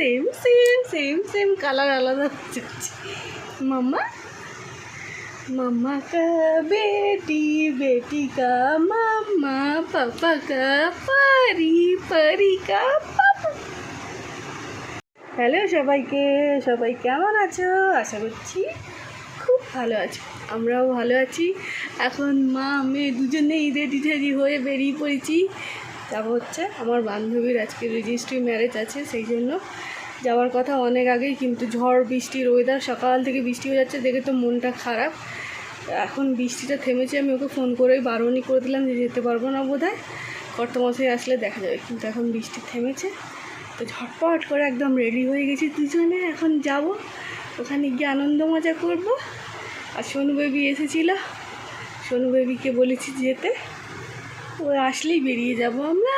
Same same same same colour আলাদা মাম্মা মাম্মা? কা বেটি বেটি কা মাম্মা পাপা কা পারি পারি কা পাপা। হ্যালো সবাইকে, সবাই কেমন আছো? আশা করছি খুব ভালো আছো। আমরাও ভালো আছি। এখন মা মেয়ে দুজনে ঈদে টিঠারি হয়ে বেরিয়ে পড়েছি। তারপর হচ্ছে আমার বান্ধবীর আজকে রেজিস্ট্রি ম্যারেজ আছে, সেই জন্য যাওয়ার কথা অনেক আগেই, কিন্তু ঝড় বৃষ্টির ওয়েদার সকাল থেকে বৃষ্টি হয়ে যাচ্ছে, দেখে তো মনটা খারাপ। এখন বৃষ্টিটা থেমেছে, আমি ওকে ফোন করে বারণই করে দিলাম যে যেতে পারব না বোধ হয় কর্তমশাই আসলে দেখা যাবে, কিন্তু এখন বৃষ্টি থেমেছে। তো ঝটপট করে একদম রেডি হয়ে গেছি দুজনে, এখন যাব। ওখানে গিয়ে আনন্দ মজা করব। আর সোনু বেবি এসেছিল। সোনু বেবিকে বলেছি যেতে। ও আসলেই বেরিয়ে যাব আমরা।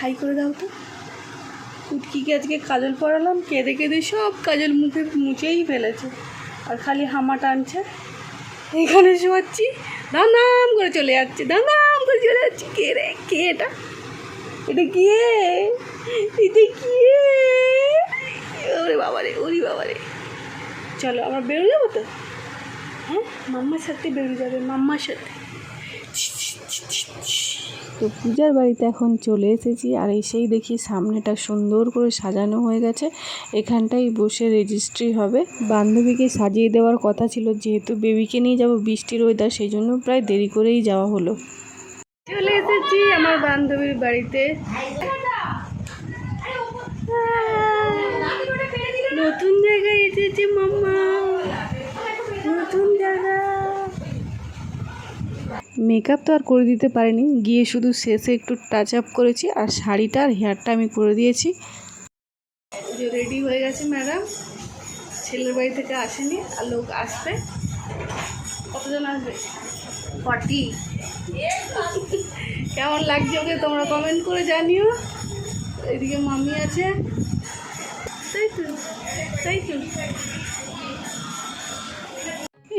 হাই করে দাও তো। কুটকিকে আজকে কাজল পরালাম কেঁদে কেঁদে সব কাজল মুখে মুছেই ফেলেছে। আর খালি হামা টানছে এখানে শোয়াচ্ছি। দাম করে চলে যাচ্ছে। দাম করে চলে যাচ্ছে। কে রে? কে এটা? এটা কি এটা কি ওরে বাবারে, ওরে বাবা রে চলো আমরা বেরো যাব তো? হ্যাঁ? মাম্মার সাথে বেরো যাবে মাম্মার সাথে। তো পূজার বাড়িতে এখন চলে এসেছি আর এসেই দেখি সামনেটা সুন্দর করে সাজানো হয়ে গেছে। এখানটাই বসে রেজিস্ট্রি হবে। বান্ধবীকে সাজিয়ে দেওয়ার কথা ছিল, যেহেতু বেবিকে নিয়ে যাব, বৃষ্টির ওয়েদার সেই জন্য প্রায় দেরি করেই যাওয়া হলো। চলে এসেছি আমার বান্ধবীর বাড়িতে। নতুন জায়গায় এসেছি মাম্মা। নতুন জায়গা মেকআপ তো আর করে দিতে পারিনি। গিয়ে শুধু শেষে একটু টাচ আপ করেছি আর শাড়িটা আর হেয়ারটা আমি করে দিয়েছি। রেডি হয়ে গেছে ম্যাডাম ছেলের বাড়ি থেকে আসেনি আর লোক আসবে। কতজন আসবে? ফর্টি কেমন লাগছে ওকে তোমরা কমেন্ট করে জানিও। এদিকে মামি আছে। তাই তো তাই তো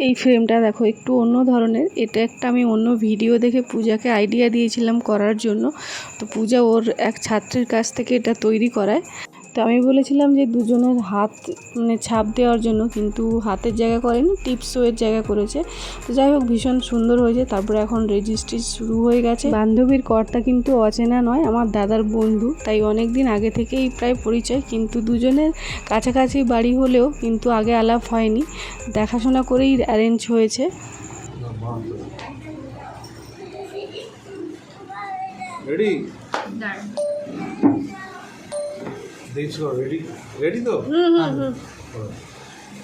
এই ফ্রেমটা দেখো, একটু অন্য ধরনের। এটা একটা আমি অন্য ভিডিও দেখে পূজাকে আইডিয়া দিয়েছিলাম করার জন্য। তো পূজা ওর এক ছাত্রের কাছ থেকে এটা তৈরি করায়। তো আমি বলেছিলাম যে দুজনের হাত মানে ছাপ দেওয়ার জন্য কিন্তু হাতের জায়গা করেনি টিপসওয়ের জায়গা করেছে। তো যাই হোক ভীষণ সুন্দর হয়েছে। তারপরে এখন রেজিস্ট্রি শুরু হয়ে গেছে। বান্ধবীর কর্তা কিন্তু অচেনা নয় আমার দাদার বন্ধু। তাই অনেক দিন আগে থেকেই প্রায় পরিচয় কিন্তু দুজনের কাছাকাছি বাড়ি হলেও কিন্তু আগে আলাপ হয়নি। দেখাশোনা করেই অ্যারেঞ্জ হয়েছে। রেডি রেডি রেডি তো?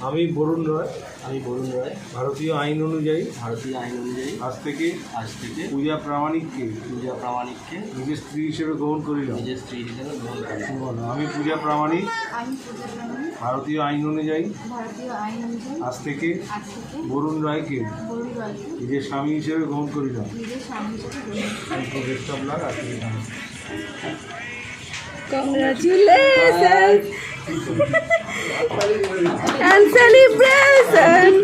আমি বরুণ রয়। আমি বরুণ রায়। ভারতীয় আইন অনুযায়ী। ভারতীয় আইন অনুযায়ী। আজ থেকে আজ থেকে পূজা প্রামাণিককে পূজা প্রামাণিককে নিজের স্ত্রী হিসেবে গ্রহণ করিলাম। নিজের স্ত্রী হিসেবে গ্রহণ করি বলো, আমি পূজা প্রামাণিক। আমি পূজা প্রামাণিক। ভারতীয় আইন অনুযায়ী। ভারতীয় আইন অনুযায়ী। আজ থেকে আজ থেকে বরুণ রায়কে বরুণ রায়কে নিজের স্বামী হিসেবে গ্রহণ করিলাম। নিজের স্বামী হিসেবে গ্রহণ করি। Congratulations and celebration.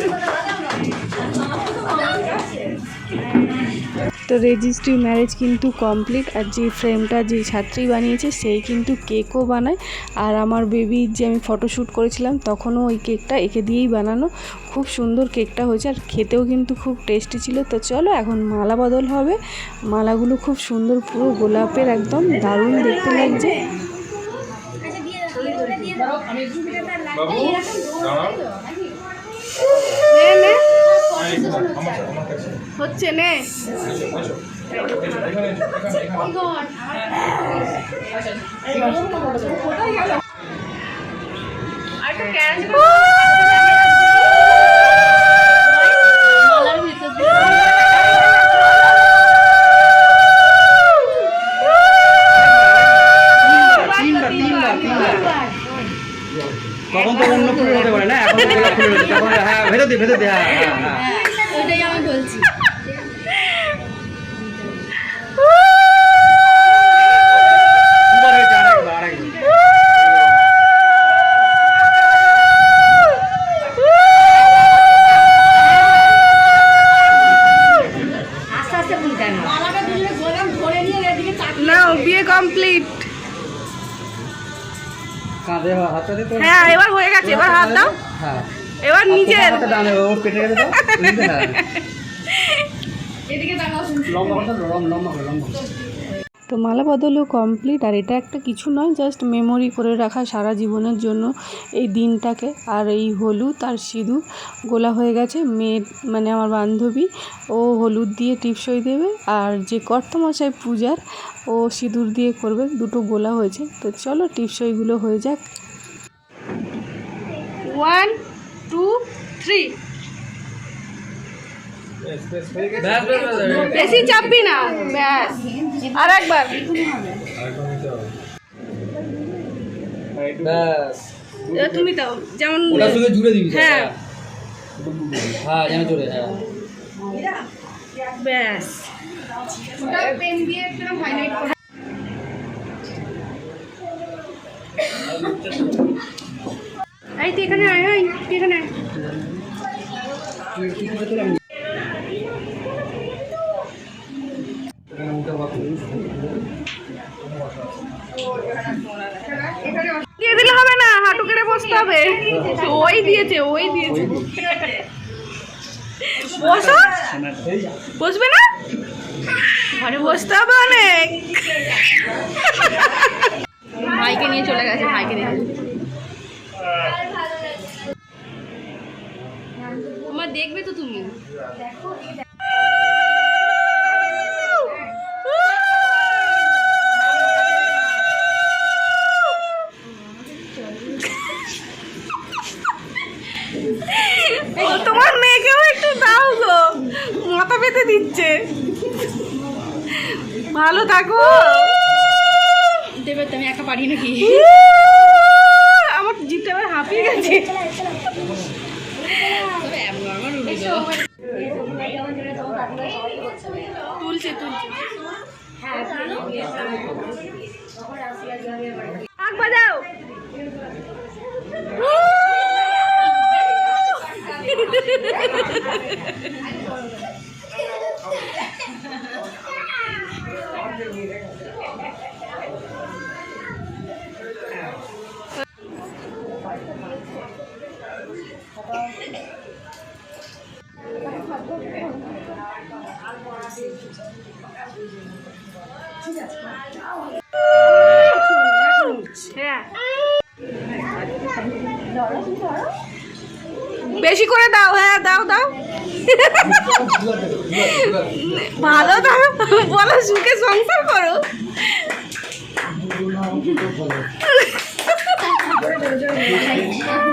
তো রেজিস্ট্রি ম্যারেজ কিন্তু কমপ্লিট আর যে ফ্রেমটা যে ছাত্রী বানিয়েছে সেই কিন্তু কেকও বানায়। আর আমার বেবির যে আমি ফটোশ্যুট করেছিলাম তখনও ওই কেকটা একে দিয়েই বানানো। খুব সুন্দর কেকটা হয়েছে আর খেতেও কিন্তু খুব টেস্টি ছিল। তো চলো এখন মালা বদল হবে। মালাগুলো খুব সুন্দর পুরো গোলাপের একদম দারুণ দেখতে লাগছে। বাবু দাঁড়াও নে নে এই তো, আমার সাথে, আমার কাছে। হচ্ছে নে এসো, এসো। এখানে এসো, এখানে, এখানে। তখন তো অন্য ফুলের হতে পারে না এখন হ্যাঁ ভেতর দিয়ে ভেতর দিয়ে হ্যাঁ হ্যাঁ ওর পেটে এদিকে তাকাও লম্বা লম্বা লম্বা করে। তো মালা বদলও কমপ্লিট আর এটা একটা কিছু নয় জাস্ট মেমোরি করে রাখা সারা জীবনের জন্য এই দিনটাকে। আর এই হলুদ আর সিঁদুর গোলা হয়ে গেছে মেয়ে মানে আমার বান্ধবী ও হলুদ দিয়ে টিপসই দেবে আর যে কর্তমশাই পূজার ও সিঁদুর দিয়ে করবে দুটো গোলা হয়েছে। তো চলো টিপসইগুলো হয়ে যাক। ওয়ান টু থ্রি বেশি চাপবি না ব্যাস। আর একবার ব্যাস তুমি দাও যেমন জুড়ে দিবি হ্যাঁ। হ্যাঁ। যেন জুড়ে হ্যাঁ। ব্যাস। ওটা পেন দিয়ে একটু হাইলাইট করে। এই তুই এখানে আয় আয় তুই এখানে আয়। তুই তুই কি করতে আমি এখানে উঠে বসো। দিয়ে দিলে হবে না, হাঁটু কেটে বসতে হবে। ওই দিয়েছে ওই দিয়েছে। বসো। বসবে না? ঘরে বসতে হবে অনেক। দিচ্ছে। ভালো থাকো। দেবে তুমি একা পারি নাকি? আমার জিতটা আবার হাঁপিয়ে গেছে। তুলছে তুলছে। আগ বাজাও। বেশি করে দাও হ্যাঁ দাও দাও। ভালো দাও বলো সুখে সংসার করো।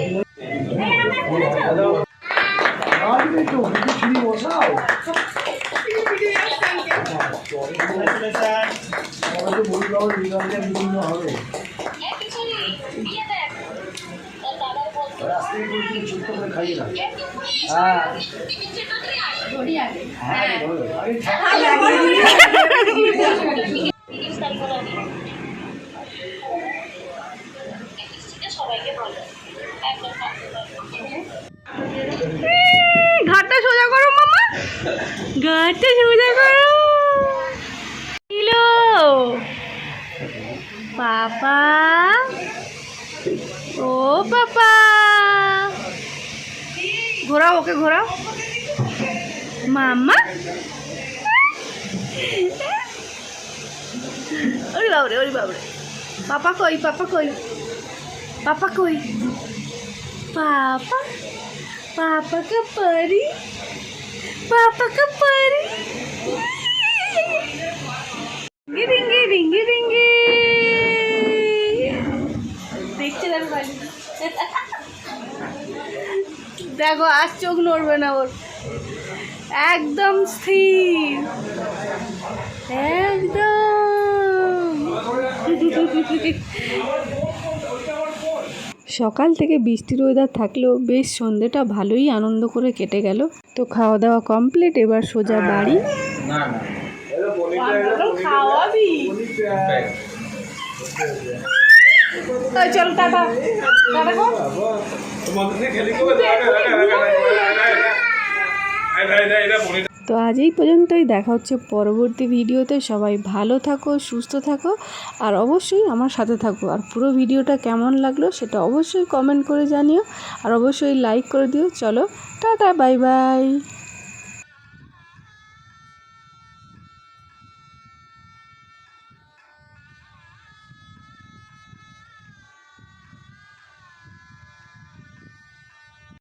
ঘাটটা সোজা করো মামা। ঘাটটা সোজা করো। পাপা। ও পাপা। ঘোরাও, ওকে ঘোরাও। মাম্মা? ওরে বাবরে ওরে বাবরে পাপা কই পাপা কই? পাপা কই? পাপা? পাপা কা পরি? পাপা কা রিঙ্গি রিঙ্গি রিঙ্গি দেখছিলাম দেখো আর চোখ নড়বে না ওর। একদম স্থির। একদম। সকাল থেকে বৃষ্টির ওয়েদার থাকলেও বেশ সন্ধেটা ভালোই আনন্দ করে কেটে গেল। তো খাওয়া দাওয়া কমপ্লিট এবার সোজা বাড়ি। না চল, টাটা। তো আজ এই পর্যন্তই, দেখা হচ্ছে পরবর্তী ভিডিওতে। সবাই ভালো থাকো, সুস্থ থাকো, আর অবশ্যই আমার সাথে থাকো। আর পুরো ভিডিওটা কেমন লাগল সেটা অবশ্যই কমেন্ট করে জানিও। আর অবশ্যই লাইক করে দিও। চলো, টাটা বাই বাই